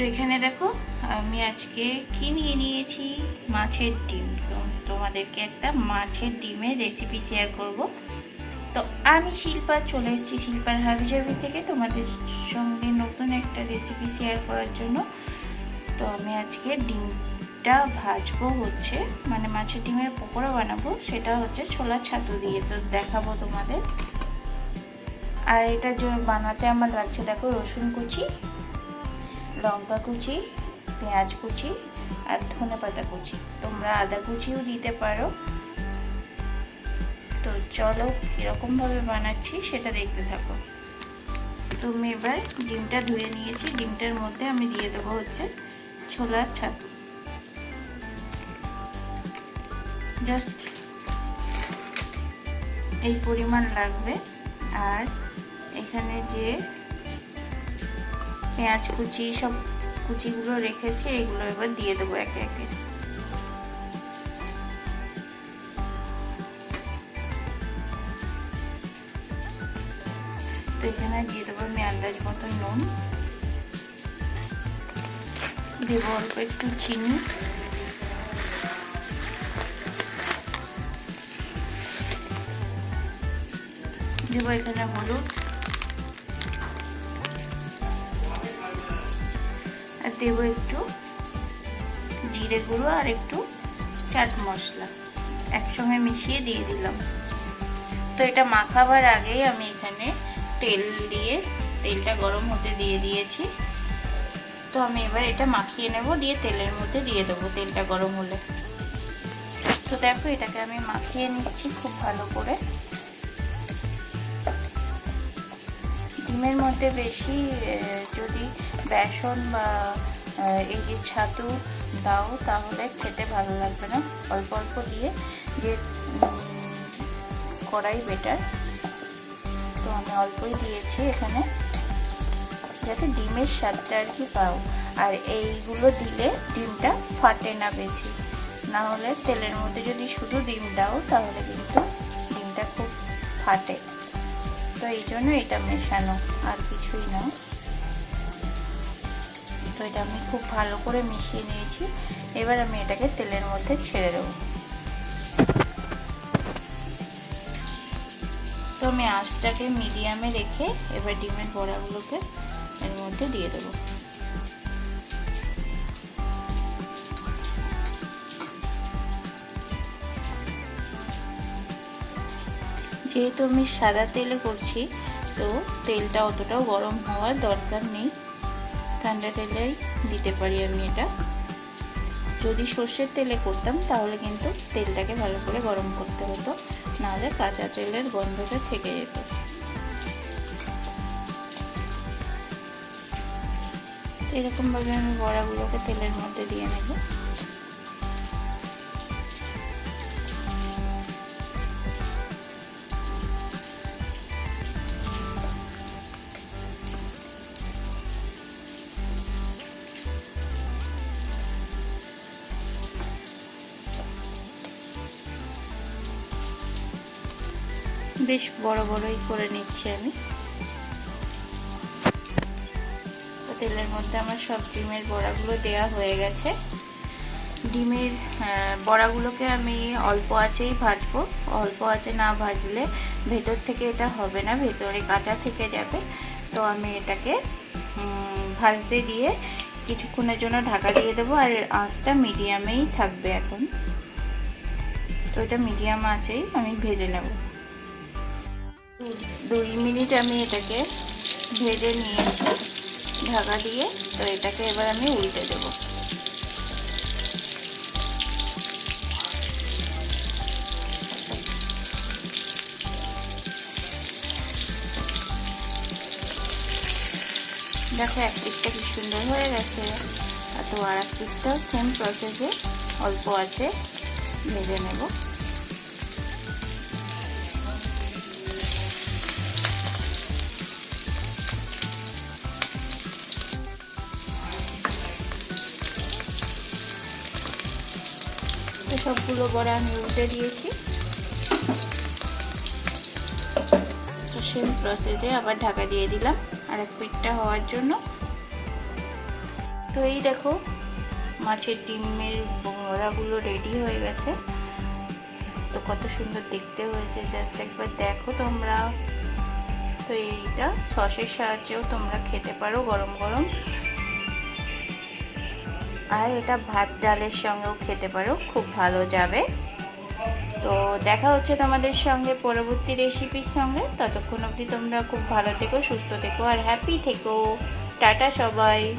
তো এখানে দেখো, আমি আজকে কি নিয়ে নিয়েছি? মাছের ডিম। তো তোমাদেরকে একটা মাছের ডিমের রেসিপি শেয়ার করব। তো আমি শিল্পা, চলে এসেছি শিল্পার হাবিজাবি থেকে তোমাদের সঙ্গে নতুন একটা রেসিপি শেয়ার করার জন্য। তো আমি আজকে ডিমটা ভাজবো হচ্ছে মানে মাছের ডিমের পকোড়া বানাবো, সেটা হচ্ছে ছোলা ছাতু দিয়ে। তো দেখাবো তোমাদের। আর এটা বানাতে আমার লাগছে, দেখো রসুন কুচি লঙ্কা কুচি, পেঁয়াজ কুচি আর ধনে পাতা কুচি। তোমরা আদা কুচিও দিতে পারো। তো চলো কীরকমভাবে বানাচ্ছি সেটা দেখতে থাকো। তুমি এবার ডিমটা ধুয়ে নিয়েছি। ডিমটার মধ্যে আমি দিয়ে দেবো হচ্ছে ছোলার ছাতু জাস্ট এই পরিমাণ লাগবে। আর এখানে যে পেঁয়াজ কুচি, সব কুচিগুলো রেখেছি, এগুলো এবার দিয়ে দেবো একে একে। তো এখানে দিয়ে দেবো আমি আন্দাজ মতো নুন। দেব অল্প একটু চিনি। দেবো এখানে হলুদ। দেবো একটু জিরে গুঁড়ো আর একটু চাট মশলা একসঙ্গে মিশিয়ে দিয়ে দিলাম। তো এটা মাখাবার আগেই আমি এখানে তেল দিয়ে, তেলটা গরম হতে দিয়ে দিয়েছি। তো আমি এবার এটা মাখিয়ে নেব, দিয়ে তেলের মধ্যে দিয়ে দেবো তেলটা গরম হলে। তো দেখো এটাকে আমি মাখিয়ে নিচ্ছি খুব ভালো করে। ডিমের মধ্যে বেশি যদি বেসন বা এই যে ছাতু দাও, তাহলে খেতে ভালো লাগবে না। অল্প অল্প দিয়ে যে করাই বেটার। তো আমি অল্পই দিয়েছি এখানে। যাতে ডিমের স্বাদটা আর কি পাও। আর এইগুলো দিলে ডিমটা ফাটে না বেশি। না হলে তেলের মধ্যে যদি শুধু ডিম দাও, তাহলে কিন্তু ডিমটা খুব ফাটে। তো এই জন্য এটা মেশানো আর কিছুই না। তো এটা আমি খুব ভালো করে মিশিয়ে নিয়েছি। এবার আমি এটাকে তেলের মধ্যে ছেড়ে দেবো। তো আমি আঁচটাকে মিডিয়ামে রেখে এবার ডিমের বড়াগুলোকে এর মধ্যে দিয়ে দেবো। যেহেতু আমি সাদা তেলে করছি, তো তেলটা অতটাও গরম হওয়ার দরকার নেই। ঠান্ডা তেলেই দিতে পারি আমি এটা। যদি সর্ষের তেলে করতাম, তাহলে কিন্তু তেলটাকে ভালো করে গরম করতে হতো, নাহলে কাঁচা তেলের গন্ধটা থেকে যেত। এরকমভাবে আমি বড়াগুলোকে তেলের মধ্যে দিয়ে নেব। বেশ বড় বড়ই করে নিচ্ছি আমি। তেলের মধ্যে আমার সব ডিমের বড়াগুলো দেয়া হয়ে গেছে। ডিমের বড়াগুলোকে আমি অল্প আঁচেই ভাজবো। অল্প আঁচে না ভাজলে ভেতর থেকে এটা হবে না, ভেতরে কাঁচা থেকে যাবে। তো আমি এটাকে ভাজতে দিয়ে কিছুক্ষণের জন্য ঢাকা দিয়ে দেবো আর আঁচটা মিডিয়ামেই থাকবে এখন। তো এটা মিডিয়াম আঁচেই আমি ভেজে নেব। দুই মিনিট আমি এটাকে ভেজে নিয়েছি, ঢাকা দিয়ে। তো এটাকে এবার আমি উল্টে দেব। দেখো, এক পিঠটা কি সুন্দর হয়ে গেছে। আর তো আর এক পিঠটাও সেম প্রসেসে অল্প আছে। ভেজে নেব। তো সবগুলো বড়া আমি উল্টে দিয়েছি। তো সেম প্রসেসে আবার ঢাকা দিয়ে দিলাম আর এক পিঠটা হওয়ার জন্য। তো এই দেখো, মাছের ডিমের বড়াগুলো রেডি হয়ে গেছে। তো কত সুন্দর দেখতে হয়েছে জাস্ট একবার দেখো তোমরা। তো এইটা সসের সাহায্যেও তোমরা খেতে পারো গরম গরম। আর এটা ভাত ডালের সঙ্গেও খেতে পারো, খুব ভালো যাবে। তো দেখা হচ্ছে তোমাদের সঙ্গে পরবর্তী রেসিপির সঙ্গে। ততক্ষণ অবধি তোমরা খুব ভালো থেকো, সুস্থ থেকো, আর হ্যাপি থেকো। টাটা সবাই।